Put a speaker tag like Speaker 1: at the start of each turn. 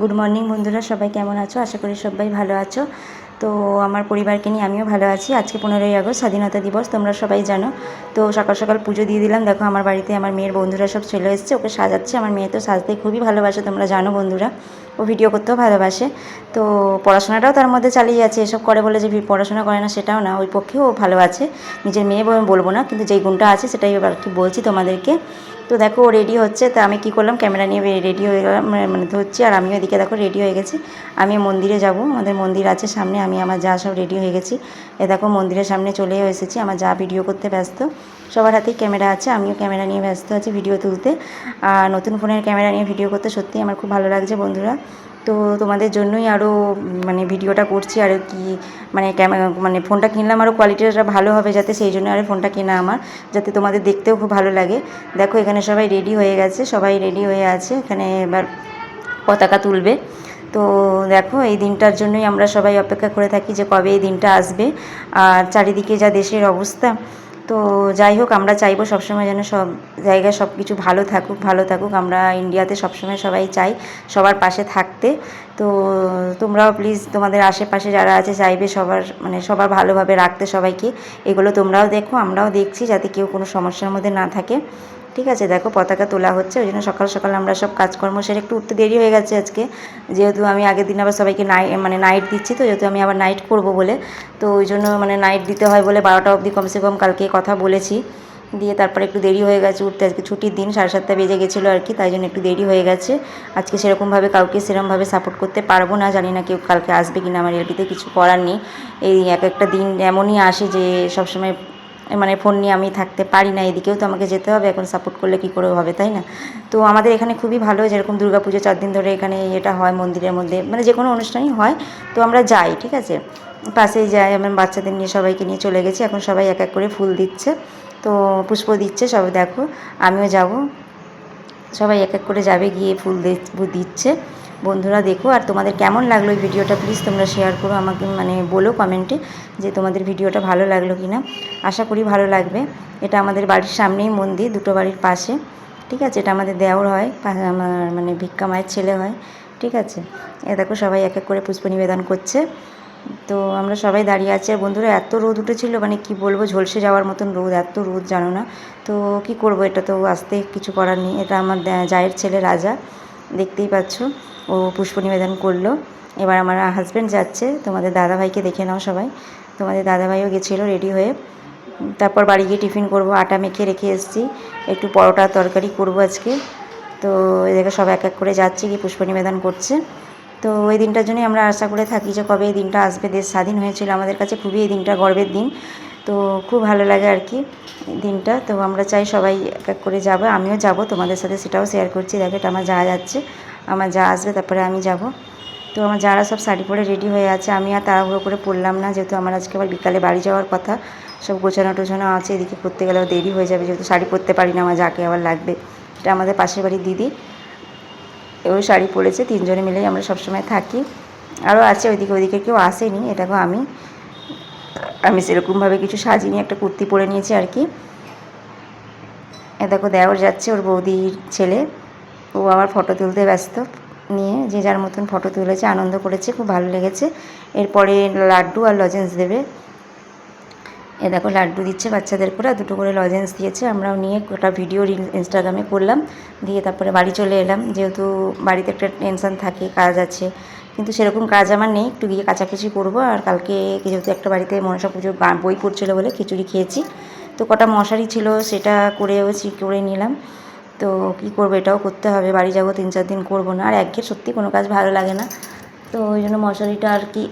Speaker 1: Good morning বন্ধুরা, সবাই কেমন আছো? আশা করি সবাই ভালো আছো। তো আমার পরিবারকে নিয়ে আমিও ভালো আছি। আজকে পনেরোই আগস্ট, স্বাধীনতা দিবস, তোমরা সবাই জানো। তো সকাল সকাল পুজো দিয়ে দিলাম। দেখো, আমার বাড়িতে আমার মেয়ের বন্ধুরা সব চলে এসেছে। ওকে সাজাচ্ছে। আমার মেয়ে তো সাজতে খুবই ভালোবাসে, তোমরা জানো বন্ধুরা। ও ভিডিও করতেও ভালোবাসে। তো পড়াশোনাটাও তার মধ্যে চালিয়ে যাচ্ছে। এসব করে বলে যে, পড়াশোনা করে না, সেটাও না। ওই পক্ষেও ভালো আছে। নিজের মেয়ে বলে বলব না, কিন্তু যেই গুণটা আছে সেটাই এবার কি বলছি তোমাদেরকে। তো দেখো, ও রেডি হচ্ছে। তো আমি কি করলাম? ক্যামেরা নিয়ে রেডি হয়ে গেলাম মানে মানে ধরছি। আর আমিও এদিকে দেখো রেডি হয়ে গেছি। আমি মন্দিরে যাব। আমাদের মন্দির আছে সামনে। আমি, আমার যা সব রেডি হয়ে গেছি। এ দেখো, মন্দিরের সামনে চলেও এসেছি। আমার যা ভিডিও করতে ব্যস্ত। সবার হাতেই ক্যামেরা আছে, আমিও ক্যামেরা নিয়ে ব্যস্ত আছি ভিডিও তুলতে। আর নতুন ফোনের ক্যামেরা নিয়ে ভিডিও করতে সত্যি আমার খুব ভালো লাগছে বন্ধুরা। তো তোমাদের জন্যই আরও মানে ভিডিওটা করছি, আর কি মানে ক্যামেরা মানে ফোনটা কিনলাম আরও কোয়ালিটিটা ভালো হবে যাতে সেই জন্য আরও ফোনটা কেনা আমার, যাতে তোমাদের দেখতেও খুব ভালো লাগে। দেখো এখানে সবাই রেডি হয়ে গেছে, সবাই রেডি হয়ে আছে, এখানে এবার পতাকা তুলবে। তো দেখো এই দিনটার জন্যই আমরা সবাই অপেক্ষা করে থাকি যে কবে এই দিনটা আসবে। আর চারিদিকে যা দেশের অবস্থা তো যাই হোক, আমরা চাইব সবসময় যেন সব জায়গায় সব কিছু ভালো থাকুক ভালো থাকুক। আমরা ইন্ডিয়াতে সবসময় সবাই চাই সবার পাশে থাকতে। তো তোমরাও প্লিজ তোমাদের আশেপাশে যারা আছে, চাইবে সবার মানে সবার ভালোভাবে রাখতে সবাইকে। এগুলো তোমরাও দেখো, আমরাও দেখছি যাতে কেউ কোনো সমস্যার মধ্যে না থাকে। ঠিক আছে, দেখো পতাকা তোলা হচ্ছে, ওই জন্য সকাল সকাল আমরা সব কাজকর্ম সেরে একটু উঠতে দেরি হয়ে গেছে আজকে। যেহেতু আমি আগের দিন আবার সবাইকে নাই মানে নাইট দিচ্ছি তো, যেহেতু আমি আবার নাইট করব বলে, তো ওই জন্য মানে নাইট দিতে হয় বলে বারোটা অবধি কমসে কম কালকে কথা বলেছি। দিয়ে তারপরে একটু দেরি হয়ে গেছে উঠতে, আজকে ছুটির দিন, সাড়ে সাতটা বেজে গেছিল আর কি, তাই জন্য একটু দেরি হয়ে গেছে। আজকে সেরকমভাবে কাউকে সেরকমভাবে সাপোর্ট করতে পারব না, জানি না কেউ কালকে আসবে কি না আমার এলপিতে কিছু করার নেই। এই এক একটা দিন এমনই আসে যে সবসময় মানে ফোন নিয়ে আমি থাকতে পারি না, এদিকেও তো আমাকে যেতে হবে, এখন সাপোর্ট করলে কী করে হবে, তাই না? তো আমাদের এখানে খুবই ভালো যেরকম দুর্গা পুজো চার দিন ধরে এখানে এটা হয় মন্দিরের মধ্যে মানে যে কোনো অনুষ্ঠানই হয়, তো আমরা যাই, ঠিক আছে? পাশেই যাই, আমার বাচ্চাদের নিয়ে সবাইকে নিয়ে চলে গেছি, এখন সবাই এক এক করে ফুল দিচ্ছে, তো পুষ্প দিচ্ছে সবাই দেখো, আমিও যাব, সবাই এক এক করে যাবে গিয়ে ফুল দিচ্ছে। বন্ধুরা দেখো, আর তোমাদের কেমন লাগল এই ভিডিওটা? প্লিজ তোমরা শেয়ার করো আমাকে মানে বলো কমেন্টে যে তোমাদের ভিডিওটা ভালো লাগল কি না আশা করি ভালো লাগবে। এটা আমাদের বাড়ির সামনেই মন্দির, দুটো বাড়ির পাশে। ঠিক আছে, এটা আমাদের দেওর হয় আমার মানে ভিক্ষা মায়ের ছেলে হয়। ঠিক আছে, এ দেখো সবাই এক এক করে পুষ্প নিবেদন করছে। তো আমরা সবাই দাঁড়িয়ে আছি, আর বন্ধুরা এত রোদ উঠেছিল মানে কি বলব, ঝলসে যাওয়ার মতন রোদ, এত রোদ জানো না। তো কি করব, এটা তো আসতে কিছু করার নেই। এটা আমার জায়ের ছেলে রাজা। দেখতেই পাচ্ছ। ও পুষ্প নিবেদন করল। এবার আমার হাজব্যান্ড যাচ্ছে। তোমাদের দাদাভাইকে দেখে নাও সবাই। তোমাদের দাদাভাইও গেছিল রেডি হয়ে। তারপর বাড়ি গিয়ে টিফিন করব। আটা মেখে রেখে এসেছি। একটু পরোটা তরকারি করব আজকে। তো এদিকে সব এক এক করে যাচ্ছে, গিয়ে পুষ্প নিবেদন করছে। তো ওই দিনটার জন্যই আমরা আশা করে থাকি যে কবে এই দিনটা আসবে। দেশ স্বাধীন হয়েছিল। আমাদের কাছে খুবই এই দিনটা গর্বের দিন। তো খুব ভালো লাগে আর কি দিনটা। তো আমরা চাই সবাই এক এক করে যাব। আমিও যাব, তোমাদের সাথে সেটাও শেয়ার করছি। দেখো, এটা আমার যা যাচ্ছে। আমার যা আসবে, তারপরে আমি যাব। তো আমার যারা সব শাড়ি পরে রেডি হয়ে আছে, আমি আর তাড়াহুড়ো করে পরলাম না, যেহেতু আমার আজকে আবার বিকালে বাড়ি যাওয়ার কথা। সব গোছানো টোছানো আছে, এদিকে করতে গেলেও দেরি হয়ে যাবে, যেহেতু শাড়ি পরতে পারি না, আমার যাকে আবার লাগবে। এটা আমাদের পাশের বাড়ির দিদি। এও শাড়ি পরেছে, তিনজনে মিলেই আমরা সবসময় থাকি। আরও আছে, ওইদিকে ওইদিকে কেউ আসেনি এটাকেও আমি। আমি সেরকমভাবে কিছু সাজিনি, একটা কুর্তি পরে নিয়েছি আর কি। দেখো, দেওর যাচ্ছে ওর বৌদির ছেলে। ও আবার ফটো তুলতে ব্যস্ত নিয়ে, যে যার মতন ফটো তুলেছে, আনন্দ করেছে, খুব ভালো লেগেছে। এরপরে লাড্ডু আর লজেন্স দেবে। এ দেখো, লাড্ডু দিচ্ছে বাচ্চাদের করে দুটো করে লজেন্স দিয়েছে। আমরাও নিয়ে গোটা ভিডিও রিল ইনস্টাগ্রামে করলাম। দিয়ে তারপরে বাড়ি চলে এলাম। যেহেতু বাড়িতে একটা টেনশান থাকে, কাজ আছে কিন্তু সেরকম কাজ আমার নেই। একটু গিয়ে কাছাকাছি করব আর কালকে যেহেতু একটা বাড়িতে মনসা পুজো বই পড়ছিলো বলে খিচুড়ি খেয়েছি। তো কটা মশারি ছিল সেটা করেও করে নিলাম। তো কি করব এটাও করতে হবে। বাড়ি যাব তিন চার দিন করব না। আর একঘেয়ে সত্যি কোনো কাজ ভালো লাগে না। তো ওই জন্য মশারিটা আর কি